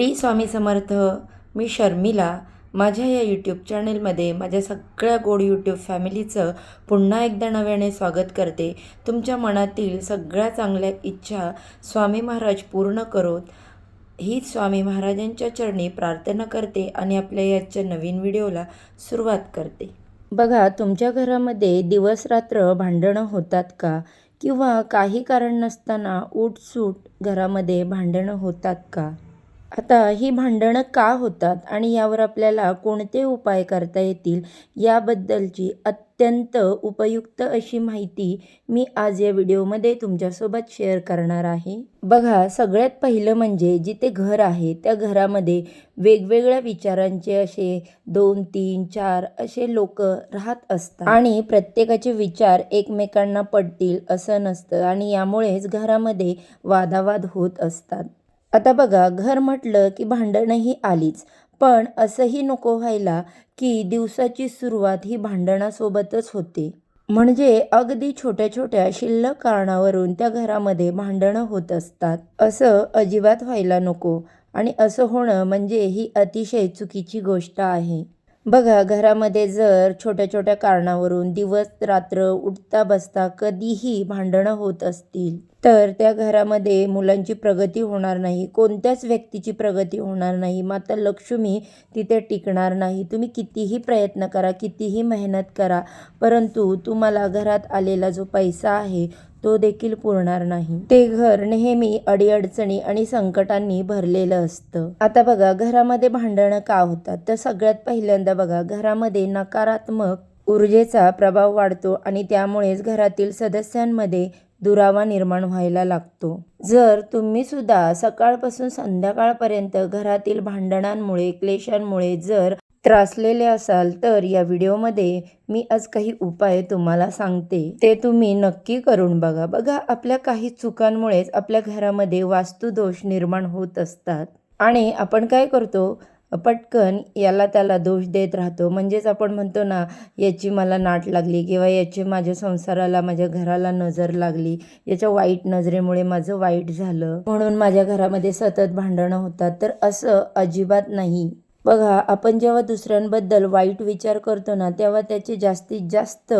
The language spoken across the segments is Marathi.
टी स्वामी समर्थ मी शर्मिला. माझ्या या यूट्यूब चॅनेलमध्ये माझ्या सगळ्या गोड यूट्यूब फॅमिलीचं पुन्हा एकदा नव्याने स्वागत करते. तुमच्या मनातील सगळ्या चांगल्या इच्छा स्वामी महाराज पूर्ण करोत. हीच स्वामी महाराजांच्या चरणी प्रार्थना करते आणि आपल्या याच्या नवीन व्हिडिओला सुरुवात करते. बघा तुमच्या घरामध्ये दिवस रात्र भांडणं होतात का? किंवा काही कारण नसताना उठसूट घरामध्ये भांडणं होतात का? आता ही भांडणं का होतात आणि यावर आपल्याला कोणते उपाय करता येतील याबद्दलची अत्यंत उपयुक्त अशी माहिती मी आज या व्हिडिओमध्ये तुमच्यासोबत शेअर करणार आहे. बघा सगळ्यात पहिलं म्हणजे जिथे घर आहे त्या घरामध्ये वेगवेगळ्या विचारांचे असे दोन तीन चार असे लोक राहत असतात. आणि प्रत्येकाचे विचार एकमेकांना पडतील असं नसतं आणि यामुळेच घरामध्ये वादावाद होत असतात. आता बघा घर म्हटलं की भांडणंही आलीच. पण असंही नको व्हायला की दिवसाची सुरुवात ही भांडणासोबतच होते. म्हणजे अगदी छोट्या छोट्या शिल्लक कारणावरून त्या घरामध्ये भांडणं होत असतात. असं अजिबात व्हायला नको. आणि असं होणं म्हणजे ही अतिशय चुकीची गोष्ट आहे. बघा घरामध्ये जर छोट्या छोट्या कारणावरून दिवस रात्र उठता बसता कधीही भांडणं होत असतील तर त्या घरामध्ये मुलांची प्रगती होणार नाही कोणत्याच व्यक्तीची प्रगती होणार नाही. माता लक्ष्मी तिथे टिकणार नाही. तुम्ही कितीही प्रयत्न करा कितीही मेहनत करा परंतु तुम्हाला घरात आलेला जो पैसा आहे तो देखील पुरणार नाही. ते घर नेहमी अडीअडचणी आणि संकटांनी भरलेलं असतं. आता बघा घरामध्ये भांडणं का होतात? तर सगळ्यात पहिल्यांदा बघा घरामध्ये नकारात्मक ऊर्जेचा प्रभाव वाढतो आणि त्यामुळेच घरातील सदस्यांमध्ये दुरावा निर्माण व्हायला लागतो. जर तुम्ही सुद्धा सकाळपासून संध्याकाळपर्यंत घरातील भांडणांमुळे क्लेशांमुळे जर त्रासलेले असाल तर या व्हिडिओमध्ये मी आज काही उपाय तुम्हाला सांगते. ते तुम्ही नक्की करून बघा. बघा आपल्या काही चुकांमुळेच आपल्या घरामध्ये वास्तुदोष निर्माण होत असतात. आणि आपण काय करतो? पटकन याला त्याला दोष देत राहतो. म्हणजेच आपण म्हणतो ना याची मला नाट लागली किंवा याची माझ्या संसाराला माझ्या घराला नजर लागली याच्या वाईट नजरेमुळे माझं वाईट झालं. म्हणून माझ्या घरामध्ये सतत भांडणं होतात. तर असं अजिबात नाही. बघा आपण जेव्हा दुसऱ्यांबद्दल वाईट विचार करतो ना तेव्हा त्याचे जास्तीत जास्त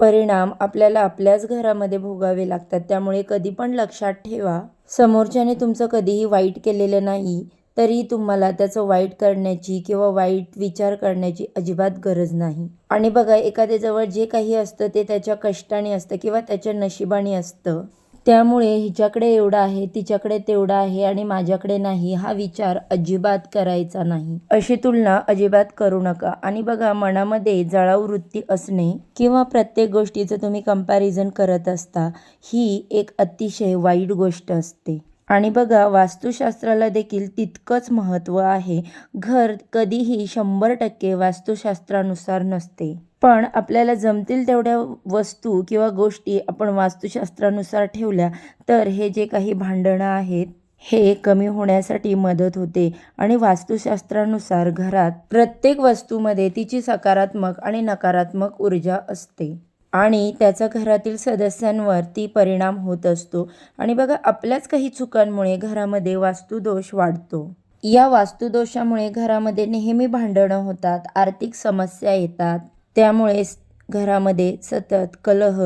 परिणाम आपल्याला आपल्याच घरामध्ये भोगावे लागतात. त्यामुळे कधी पण लक्षात ठेवा समोरच्याने तुमचं कधीही वाईट केलेलं नाही तरी तुम्हाला त्याचं वाईट करण्याची किंवा वाईट विचार करण्याची अजिबात गरज नाही. आणि बघा एखाद्याजवळ जे काही असतं ते त्याच्या कष्टाने असतं किंवा त्याच्या नशिबाने असतं. त्यामुळे हिच्याकडे एवढं आहे तिच्याकडे तेवढं आहे आणि माझ्याकडे नाही हा विचार अजिबात करायचा नाही. अशी तुलना अजिबात करू नका. आणि बघा मनामध्ये जळाऊ वृत्ती असणे किंवा प्रत्येक गोष्टीचं तुम्ही कंपॅरिझन करत असता ही एक अतिशय वाईट गोष्ट असते. आणि बघा वास्तुशास्त्राला देखील तितकंच महत्त्व आहे. घर कधीही शंभर टक्के वास्तुशास्त्रानुसार नसते. पण आपल्याला जमतील तेवढ्या वस्तू किंवा गोष्टी आपण वास्तुशास्त्रानुसार ठेवल्या तर हे जे काही भांडणं आहेत हे कमी होण्यासाठी मदत होते. आणि वास्तुशास्त्रानुसार घरात प्रत्येक वस्तूमध्ये तिची सकारात्मक आणि नकारात्मक ऊर्जा असते. आणि त्याचा घरातील सदस्यांवर ती परिणाम होत असतो. आणि बघा आपल्याच काही चुकांमुळे घरामध्ये वास्तुदोष वाढतो. या वास्तुदोषामुळे घरामध्ये नेहमी भांडणं होतात आर्थिक समस्या येतात त्यामुळेच घरामध्ये सतत कलह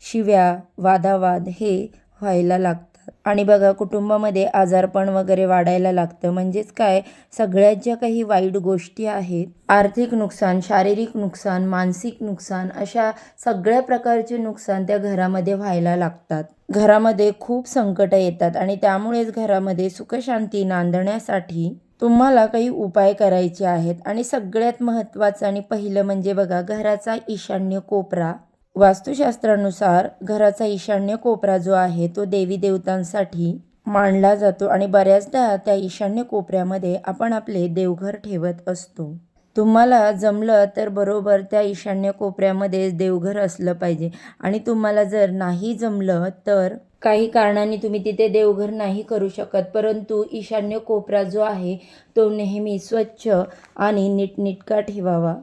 शिव्या वादावाद हे व्हायला लागतात आणि बघा कुटुंबामध्ये आजारपण वगैरे वाढायला लागतं. म्हणजेच काय? सगळ्यात ज्या काही वाईट गोष्टी आहेत आर्थिक नुकसान शारीरिक नुकसान मानसिक नुकसान अशा सगळ्या प्रकारचे नुकसान त्या घरामध्ये व्हायला लागतात. घरामध्ये खूप संकट येतात आणि त्यामुळेच घरामध्ये सुखशांती नांदण्यासाठी तुम्हाला काही उपाय करायचे आहेत. आणि सगळ्यात महत्त्वाचं आणि पहिलं म्हणजे बघा घराचा ईशान्य कोपरा. वास्तुशास्त्रानुसार घराचा ईशान्य कोपरा जो आहे तो देवी देवतांसाठी मांडला जातो आणि बऱ्याचदा त्या ईशान्य कोपऱ्यामध्ये आपण आपले देवघर ठेवत असतो. तुम्हाला जमलं तर बरोबर त्या ईशान्य कोपऱ्यामध्ये देवघर असलं पाहिजे. आणि तुम्हाला जर नाही जमलं तर काही कारणांनी तुम्ही तिथे देवघर नाही करू शकत. परंतु ईशान्य कोपरा जो आहे तो नेहमी स्वच्छ आणि नीटनीटका ठेवावा.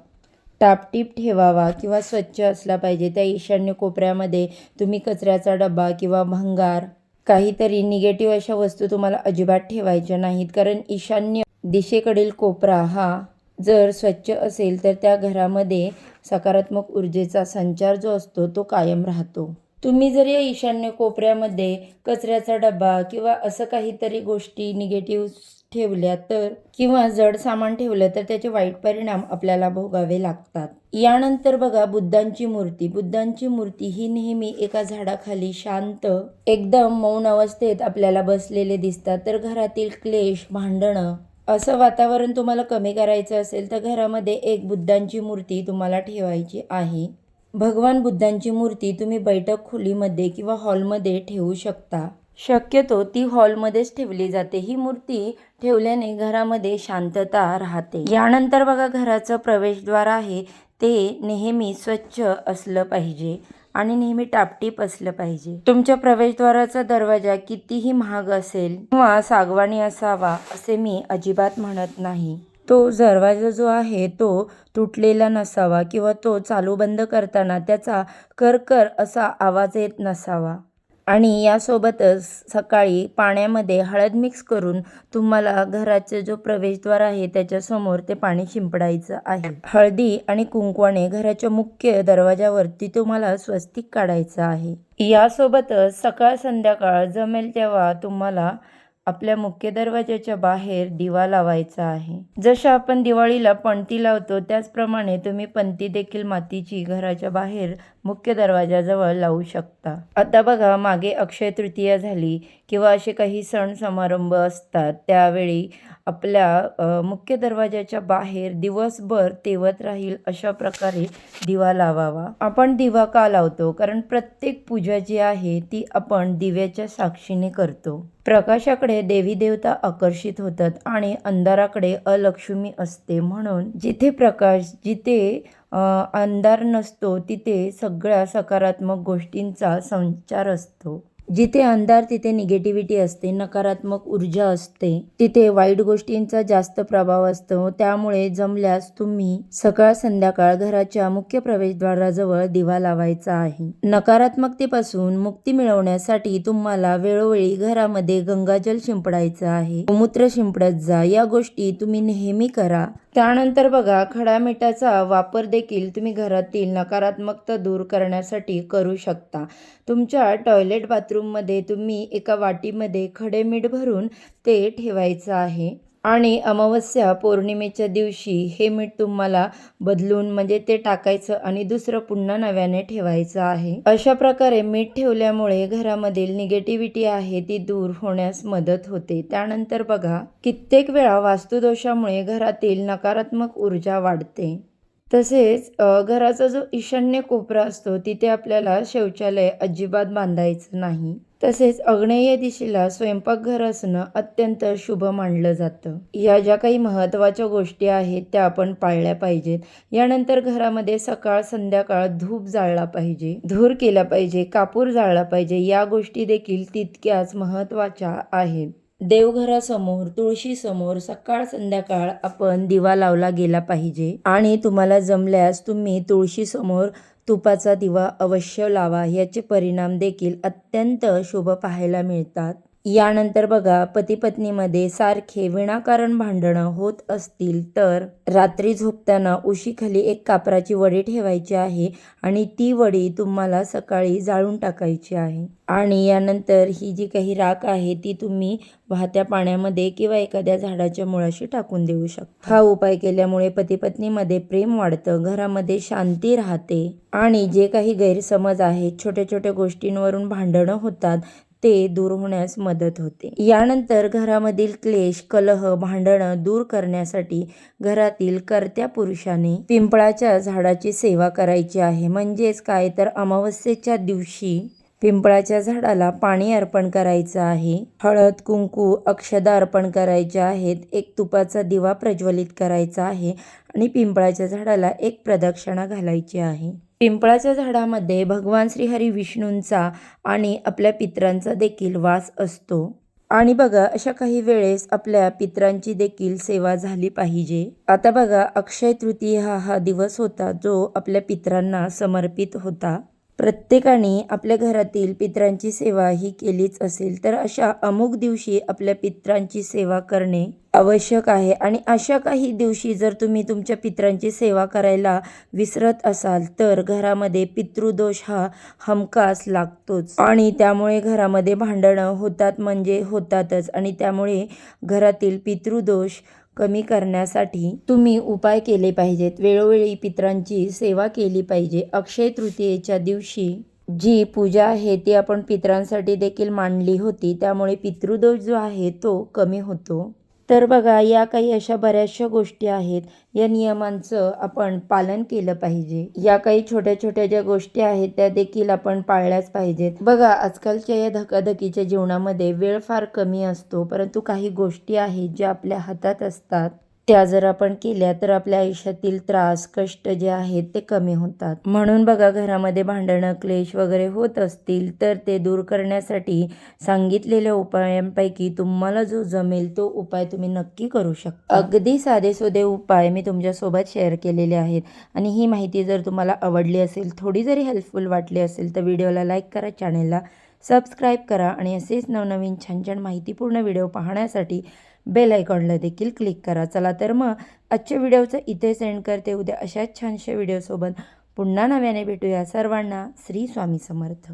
टापटीप ठेवावा किंवा स्वच्छ असला पाहिजे. त्या ईशान्य कोपऱ्यामध्ये तुम्ही कचऱ्याचा डबा किंवा भंगार काहीतरी निगेटिव्ह अशा वस्तू तुम्हाला अजिबात ठेवायच्या नाहीत. कारण ईशान्य दिशेकडील कोपरा हा जर स्वच्छ असेल तर त्या घरामध्ये सकारात्मक ऊर्जेचा संचार जो असतो तो कायम राहतो. तुम्ही जर या ईशान्य कोपऱ्यामध्ये कचऱ्याचा डबा किंवा असं काहीतरी गोष्टी निगेटिव्ह ठेवल्या तर किंवा जड सामान ठेवलं तर त्याचे वाईट परिणाम आपल्याला भोगावे लागतात. यानंतर बघा बुद्धांची मूर्ती. बुद्धांची मूर्ती ही नेहमी एका झाडाखाली शांत एकदम मौन अवस्थेत आपल्याला बसलेले दिसतात. तर घरातील क्लेश भांडणं असं वातावरण तुम्हाला कमी करायचं असेल तर घरामध्ये एक बुद्धांची मूर्ती तुम्हाला ठेवायची आहे. भगवान बुद्धांची मूर्ती तुम्ही बैठक खोलीमध्ये किंवा हॉलमध्ये ठेवू शकता. शक्यतो ती हॉलमध्येच ठेवली जाते. ही मूर्ती ठेवल्याने घरामध्ये शांतता राहते. यानंतर बघा घराचं प्रवेशद्वार आहे. ते नेहमी स्वच्छ असलं पाहिजे आणि नेहमी टापटीप असलं पाहिजे. तुमच्या प्रवेशद्वाराचा दरवाजा कितीही महाग असेल किंवा सागवानी असावा असे मी अजिबात म्हणत नाही. तो दरवाजा जो आहे तो तुटलेला नसावा किंवा तो चालू बंद करताना त्याचा करकर असा आवाज येत नसावा. आणि यासोबतच सकाळी पाण्यामध्ये हळद मिक्स करून तुम्हाला घराचे जो प्रवेशद्वार आहे त्याच्यासमोर ते पाणी शिंपडायचं आहे. हळदी आणि कुंकवाने घराच्या मुख्य दरवाजावरती तुम्हाला स्वस्तिक काढायचं आहे. यासोबतच सकाळ संध्याकाळ जमेल तेव्हा तुम्हाला आपल्या मुख्य दरवाजाच्या बाहेर दिवा लावायचा आहे. जशा आपण दिवाळीला पणती लावतो त्याचप्रमाणे तुम्ही पणती देखील मातीची घराच्या बाहेर मुख्य दरवाजाजवळ लावू शकता. आता बघा मागे अक्षय तृतीया झाली किंवा असे काही सण समारंभ असतात त्यावेळी आपल्या मुख्य दरवाजाच्या बाहेर दिवसभर तेवत राहील अशा प्रकारे दिवा लावावा. आपण दिवा का लावतो? कारण प्रत्येक पूजा जी आहे ती आपण दिव्याच्या साक्षीने करतो. प्रकाशाकडे देवी देवता आकर्षित होतात आणि अंधाराकडे अलक्ष्मी असते. म्हणून जिथे प्रकाश जिथे अंधार नसतो तिथे सगळ्या सकारात्मक गोष्टींचा संचार असतो. जिथे अंधार तिथे निगेटिव्हिटी असते नकारात्मक ऊर्जा असते तिथे वाईट गोष्टींचा जास्त प्रभाव असतो. त्यामुळे जमल्यास तुम्ही सकाळ संध्याकाळ घराच्या मुख्य प्रवेशद्वाराजवळ दिवा लावायचा आहे. नकारात्मकतेपासून मुक्ती मिळवण्यासाठी तुम्हाला वेळोवेळी घरामध्ये गंगाजल शिंपडायचं आहे. गोमूत्र शिंपडत जा. या गोष्टी तुम्ही नेहमी करा. त्यानंतर बघा खडा मिठाचा वापर देखील तुम्ही घरातील नकारात्मकता दूर करण्यासाठी करू शकता. तुमच्या टॉयलेट बाथरूममध्ये तुम्ही एका वाटीमध्ये खडे मीठ भरून ते ठेवायचं आहे. आणि अमावस्या पौर्णिमेच्या दिवशी हे मीठ तुम्हाला बदलून म्हणजे ते टाकायचं आणि दुसरं पुन्हा नव्याने ठेवायचं आहे. अशा प्रकारे मीठ ठेवल्यामुळे घरामधील निगेटिव्हिटी आहे ती दूर होण्यास मदत होते. त्यानंतर बघा कित्येक वेळा वास्तुदोषामुळे घरातील नकारात्मक ऊर्जा वाढते. तसेच घराचा जो ईशान्य कोपरा असतो तिथे आपल्याला शौचालय अजिबात बांधायचं नाही. तसेच अग्नेय दिशेला स्वयंपाकघर असणं अत्यंत शुभ मानलं जातं. या ज्या काही महत्त्वाच्या गोष्टी आहेत त्या आपण पाळल्या पाहिजेत. यानंतर घरामध्ये सकाळ संध्याकाळ धूप जाळला पाहिजे धूर केला पाहिजे कापूर जाळला पाहिजे या गोष्टी देखील तितक्याच महत्त्वाच्या आहेत. देवघरासमोर तुळशीसमोर सकाळ संध्याकाळ आपण दिवा लावला गेला पाहिजे. आणि तुम्हाला जमल्यास तुम्ही तुळशीसमोर तुपाचा दिवा अवश्य लावा. याचे परिणाम देखील अत्यंत शुभ पाहायला मिळतात. यानंतर बघा पती पत्नीमध्ये सारखे विनाकारण भांडणं होत असतील तर रात्री झोपताना उशीखाली एक कापराची वडी ठेवायची आहे आणि ती वडी तुम्हाला सकाळी जाळून टाकायची आहे. आणि यानंतर ही जी काही राख आहे ती तुम्ही वाहत्या पाण्यामध्ये किंवा एखाद्या झाडाच्या मुळाशी टाकून देऊ शकता. हा उपाय केल्यामुळे पती पत्नीमध्ये प्रेम वाढतं घरामध्ये शांती राहते आणि जे काही गैरसमज आहेत छोट्या छोट्या गोष्टींवरून भांडणं होतात ते दूर होण्यास मदत होते. यानंतर घरामधील क्लेश कलह भांडणं दूर करण्यासाठी घरातील कर्त्या पुरुषाने पिंपळाच्या झाडाची सेवा करायची आहे. म्हणजेच काय? तर अमावस्येच्या दिवशी पिंपळाच्या झाडाला पाणी अर्पण करायचं आहे. हळद कुंकू अक्षदा अर्पण करायच्या आहेत. एक तुपाचा दिवा प्रज्वलित करायचा आहे आणि पिंपळाच्या झाडाला एक प्रदक्षिणा घालायची आहे. पिंपळाच्या झाडामध्ये भगवान श्रीहरी विष्णूंचा आणि आपल्या पित्रांचा देखील वास असतो. आणि बघा अशा काही वेळेस आपल्या पित्रांची देखील सेवा झाली पाहिजे. आता बघा अक्षय तृतीया हा हा दिवस होता जो आपल्या पित्रांना समर्पित होता. प्रत्येकाने आपल्या घरातील पितरांची सेवा ही केलीच असेल तर अशा अमुक दिवशी आपल्या पितरांची सेवा करणे आवश्यक आहे. आणि अशा काही दिवशी जर तुम्ही तुमच्या पित्रांची सेवा करायला विसरत असाल तर घरामध्ये पितृदोष हा हमखास लागतोच. आणि त्यामुळे घरामध्ये भांडणं होतात म्हणजे होतातच. आणि त्यामुळे घरातील पितृदोष कमी करण्यासाठी तुम्ही उपाय केले पाहिजेत. वेळोवेळी पितरांची सेवा केली पाहिजे. अक्षय तृतीयेच्या दिवशी जी पूजा आहे ती आपण पितरांसाठी देखील मांडली होती. त्यामुळे पितृदोष जो आहे तो कमी होतो. तर बघा या काही अशा बऱ्याचशा गोष्टी आहेत. या नियमांचं आपण पालन केलं पाहिजे. या काही छोट्या छोट्या ज्या गोष्टी आहेत त्या देखील आपण पाळल्याच पाहिजेत. बघा आजकालच्या या धकाधकीच्या जीवनामध्ये वेळ फार कमी असतो परंतु काही गोष्टी आहेत ज्या आपल्या हातात असतात. त्या जर आपण केल्या तर आपल्या आयुष्यातील त्रास कष्ट जे आहेत ते कमी होतात. म्हणून बघा घरामध्ये भांडणं क्लेश वगैरे होत असतील तर ते दूर करण्यासाठी सांगितलेल्या उपायांपैकी तुम्हाला जो जमेल तो उपाय तुम्ही नक्की करू शकता. अगदी साधेसोधे उपाय मी तुमच्यासोबत शेअर केलेले आहेत. आणि ही माहिती जर तुम्हाला आवडली असेल थोडी जरी हेल्पफुल वाटली असेल तर व्हिडिओला लाईक करा चॅनेलला सबस्क्राईब करा आणि असेच नवनवीन छान छान माहितीपूर्ण व्हिडिओ पाहण्यासाठी बेल आयकॉनला देखील क्लिक करा. चला तर मग आजच्या व्हिडिओचं इथे सेंड करते. उद्या अशाच छानशा व्हिडिओसोबत पुन्हा नव्याने भेटूया. सर्वांना श्री स्वामी समर्थ.